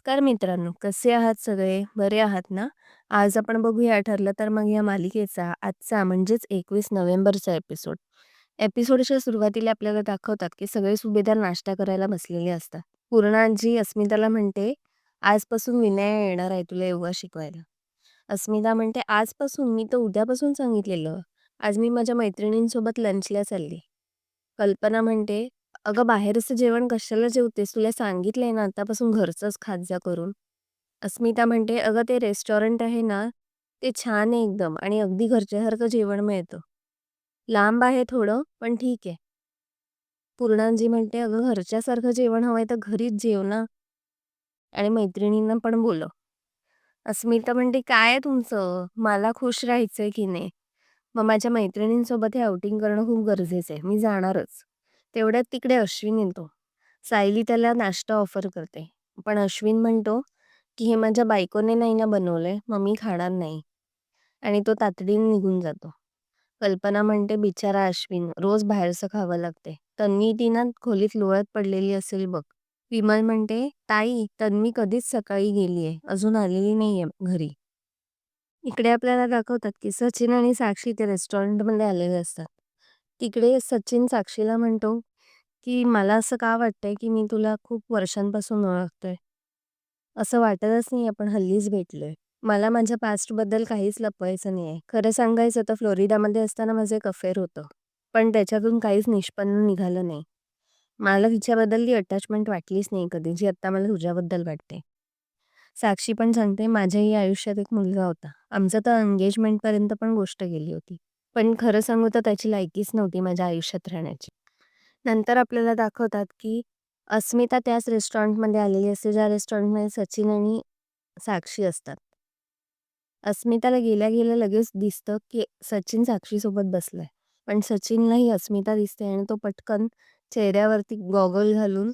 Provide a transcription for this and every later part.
नमस्कार मित्रांनो, कसे आहात सगळे? बरे आहात ना? आज आपण बघूया ठरलं तर मग या मालिकेचा आजचा म्हणजेच एकवीस नोव्हेंबरचा एपिसोड. एपिसोडच्या सुरुवातीला आपल्याला दाखवतात की सगळे सुभेदार नाश्ता करायला बसलेले असतात. पूर्णाजी अस्मिताला म्हणते, आजपासून विनय येणार आहे तुला योगा शिकवायला. अस्मिता म्हणते, आजपासून? मी तर उद्यापासून सांगितलेलं. आज मी माझ्या मैत्रिणींसोबत लंचला चालली. कल्पना म्हणते, अगं बाहेरचं जेवण कशाला जेवतेस? तुला सांगितलंय ना आतापासून घरचंच खात जा करून. अस्मिता म्हणते, अगं ते रेस्टॉरंट आहे ना, ते छान आहे एकदम आणि अगदी घरच्यासारखं जेवण मिळतं. लांब आहे थोडं, पण ठीक आहे. पूर्णांजी म्हणते, अगं घरच्यासारखं जेवण हवंय तर घरीच जेव ना आणि मैत्रिणींना पण बोलव. अस्मिता म्हणते, काय आहे तुमचं? मला खुश राहायचंय की नाही? मग माझ्या मैत्रिणींसोबत हे आउटिंग करणं खूप गरजेचं आहे. मी जाणारच. तेवढ्यात तिकडे अश्विन येतो. सायली त्याला नाश्ता ऑफर करते. पण अश्विन म्हणतो की हे माझ्या बायकोने नाही ना बनवलंय, मग मी खाणार नाही. आणि तो तातडीने निघून जातो. कल्पना म्हणते, बिचारा अश्विन, रोज बाहेरचं खावं लागते. तन्वी ती ना खोलीत लोळत पडलेली असेल बघ. विमल म्हणते, ताई, तन्वी कधीच सकाळी गेलीये, अजून आलेली नाहीये घरी. इकडे आपल्याला दाखवतात की सचिन आणि साक्षी ते रेस्टॉरंटमध्ये आलेले असतात. तिकडे सचिन साक्षीला म्हणतो की मला असं का वाटतंय की मी तुला खूप वर्षांपासून ओळखतोय. असं वाटतच नाही आपण हल्लीच भेटलोय. मला माझ्या पास्टबद्दल काहीच लपवायचं नाहीये. खरं सांगायचं तर फ्लोरिडामध्ये असताना माझं एक अफेअर होतं. पण त्याच्यातून काहीच निष्पन्न निघालं नाही. मला तिच्याबद्दलली अटॅचमेंट वाटलीच नाही कधी, जी आत्ता मला तुझ्याबद्दल वाटते. साक्षी पण सांगते, माझ्याही आयुष्यात एक मुलगा होता. आमचं तर एंगेजमेंटपर्यंत पण गोष्ट गेली होती. पण खरं सांगू तर त्याची लायकीच नव्हती माझ्या आयुष्यात राहण्याची. नंतर आपल्याला दाखवतात की अस्मिता त्याच रेस्टॉरंटमध्ये आलेली असते ज्या रेस्टॉरंटमध्ये सचिन आणि साक्षी असतात. अस्मिताला गेल्या गेल्या लगेच दिसतं की सचिन साक्षीसोबत बसलाय. पण सचिनलाही अस्मिता दिसते आणि तो पटकन चेहऱ्यावरती गॉगल घालून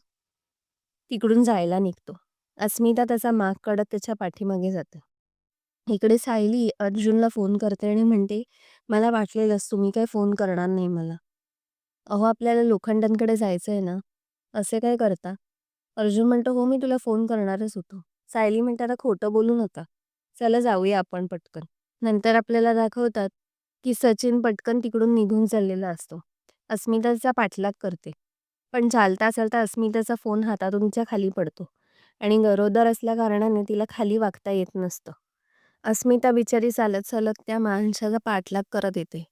तिकडून जायला निघतो. अस्मिता त्याचा माग काढत त्याच्या पाठीमागे जाते. इकडे सायली अर्जुनला फोन करते आणि म्हणते, मला वाटलेलंच तुम्ही काही फोन करणार नाही मला. अहो आपल्याला लोखंडांकडे जायचंय ना, असे काय करता? अर्जुन म्हणतो, हो मी तुला फोन करणारच होतो. सायली म्हणते, आता खोटं बोलू नका. चला जाऊया आपण पटकन. नंतर आपल्याला दाखवतात की सचिन पटकन तिकडून निघून चाललेला असतो. अस्मिताचा पाठलाग करते. पण चालता चालता अस्मिताचा फोन हातातून तिच्या खाली पडतो आणि गरोदर असल्या कारणाने तिला खाली वागता येत नसतं. अस्मिता बिचारी चालत चालत त्या माणसाचा पाठलाग करत येते.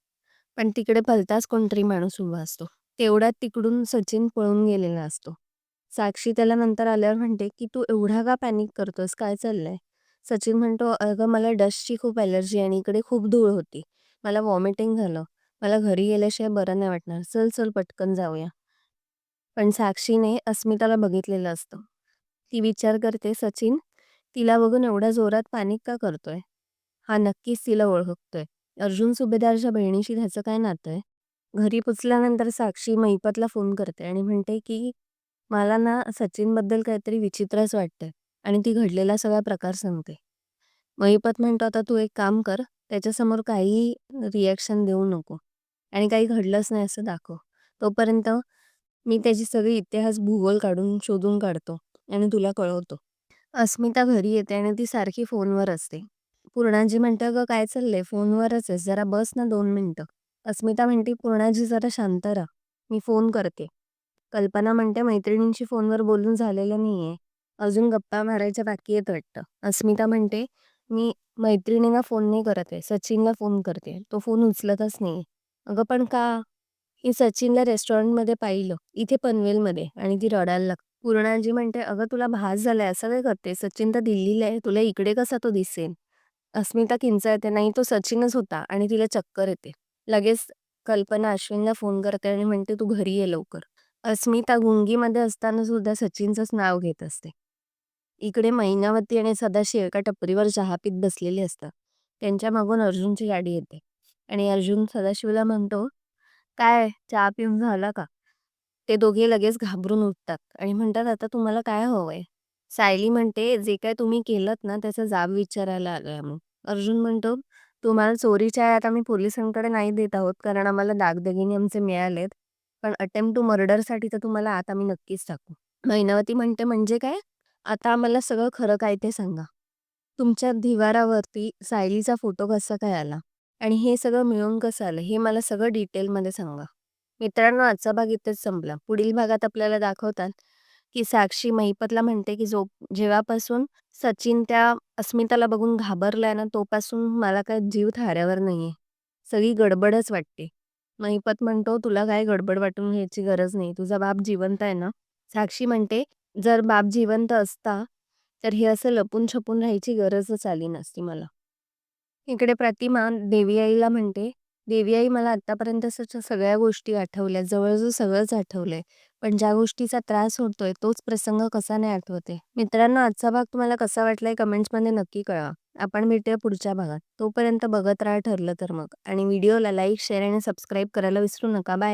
पण तिकडे भलताच कोणतरी माणूस उभा असतो. तेवढ्यात तिकडून सचिन पळून गेलेला असतो. साक्षी त्याला नंतर आल्यावर म्हणते की तू एवढा का पॅनिक करतोस? काय चाललंय? सचिन म्हणतो, अगं मला डस्टची खूप ॲलर्जी आणि इकडे खूप धूळ होती. मला वॉमिटिंग झालं. मला घरी गेल्याशिवाय बरं नाही वाटणार. चल चल पटकन जाऊया. पण साक्षीने अस्मिताला बघितलेलं असतं. ती विचार करते, सचिन तिला बघून एवढ्या जोरात पॅनिक का करतोय? हा नक्कीच तिला ओळखतोय. अर्जुन सुभेदारच्या बहिणीशी त्याचं काय नातं आहे? घरी पोचल्यानंतर साक्षी महिपतला फोन करते आणि म्हणते की मला ना सचिनबद्दल काहीतरी विचित्रच वाटतंय आणि ती घडलेला सगळा प्रकार सांगते. महिपत म्हणतो, आता तू एक काम कर, त्याच्यासमोर काहीही रिॲक्शन देऊ नको आणि काही घडलंच नाही असं दाखव. तोपर्यंत मी त्याची सगळी इतिहास भूगोल काढून शोधून काढतो आणि तुला कळवतो. अस्मिता घरी येते आणि ती सारखी फोनवर असते. पूर्णाजी म्हणते, अगं काय चाललंय? फोनवरच आहेस, जरा बस ना दोन मिनिटं. अस्मिता म्हणते, पूर्णाजी जरा शांत राहा, मी फोन करते. कल्पना म्हणते, मैत्रिणींशी फोनवर बोलून झालेलं नाहीये, अजून गप्पा मारायच्या बाकी आहेत वाटतं. अस्मिता म्हणते, मी मैत्रिणींना फोन नाही करत आहे, सचिनला फोन करते, तो फोन उचलतच नाहीये. अगं पण का? मी सचिनला रेस्टॉरंटमध्ये पाहिलं, इथे पनवेलमध्ये आणि ती रडायला लागते. पूर्णाजी म्हणते, अगं तुला भास झालाय, असं काय करते? सचिन तर दिल्लीला आहे, तुला इकडे कसा तो दिसेल? अस्मिता किंचाळते, नाही तो सचिनच होता आणि तिला चक्कर येते. लगेच कल्पना अश्विनला फोन करते आणि म्हणते, तू घरी ये लवकर. अस्मिता गुंगीमध्ये असताना सुद्धा सचिनचंच नाव घेत असते. इकडे महिनावती आणि सदाशिव एका टपरीवर चहा पीत बसलेले असतात. त्यांच्या मागून अर्जुनची गाडी येते आणि अर्जुन सदाशिवला म्हणतो, काय चहा पिऊन झाला का? ते दोघे लगेच घाबरून उठतात आणि म्हणतात, आता तुम्हाला काय हवंय? सायली म्हणते, जे काय तुम्ही केलंत ना त्याचा जाब विचारायला आलोय आम्ही. अर्जुन म्हणतो, तुम्हाला चोरीच्या आयात आम्ही पोलिसांकडे नाही देत आहोत कारण आम्हाला दागदागिने आमचे मिळालेत. पण अटेम्प्ट टू मर्डरसाठी तर तुम्हाला आत आम्ही नक्कीच टाकू. मैनावती म्हणते, म्हणजे काय? आता आम्हाला सगळं खरं काय ते सांगा. तुमच्या दिवारावरती सायलीचा फोटो कसा काय आला? आणि हे सगळं मिळून कसं आलं? हे मला सगळं डिटेलमध्ये सांगा. मित्रांनो आजचा भाग इथेच संपला. पुढील भागात आपल्याला दाखवतात की साक्षी महिपतला म्हणते की जो जेव्हापासून सचिन त्या अस्मिताला बघून घाबरलाय ना तोपासून मला काय जीव थाऱ्यावर नाहीये. सगळी गडबडच वाटते. महिपत म्हणतो तुला काय गडबड वाटून घ्यायची गरज नाही. तुझा बाप जिवंत आहे ना? साक्षी म्हणते जर बाप जिवंत असता तर हे असं लपून छपून राहायची गरजच आली नसती मला. इकडे प्रतिमा देवी आईला म्हणते देवी आई मला आतापर्यंतच्या सगळ्या गोष्टी आठवल्या जवळजवळ सगळंच आठवलंय. पण ज्या गोष्टीचा त्रास होतोय तोच प्रसंग कसा नाही आठवते मित्रांनो आजचा भाग तुम्हाला कसा वाटलाय कमेंट्स कमेंट्समध्ये नक्की कळवा. आपण भेटूया पुढच्या भागात. तोपर्यंत बघत राहा ठरलं तर मग. आणि व्हिडिओला लाईक शेअर आणि सबस्क्राईब करायला विसरू नका. बाय.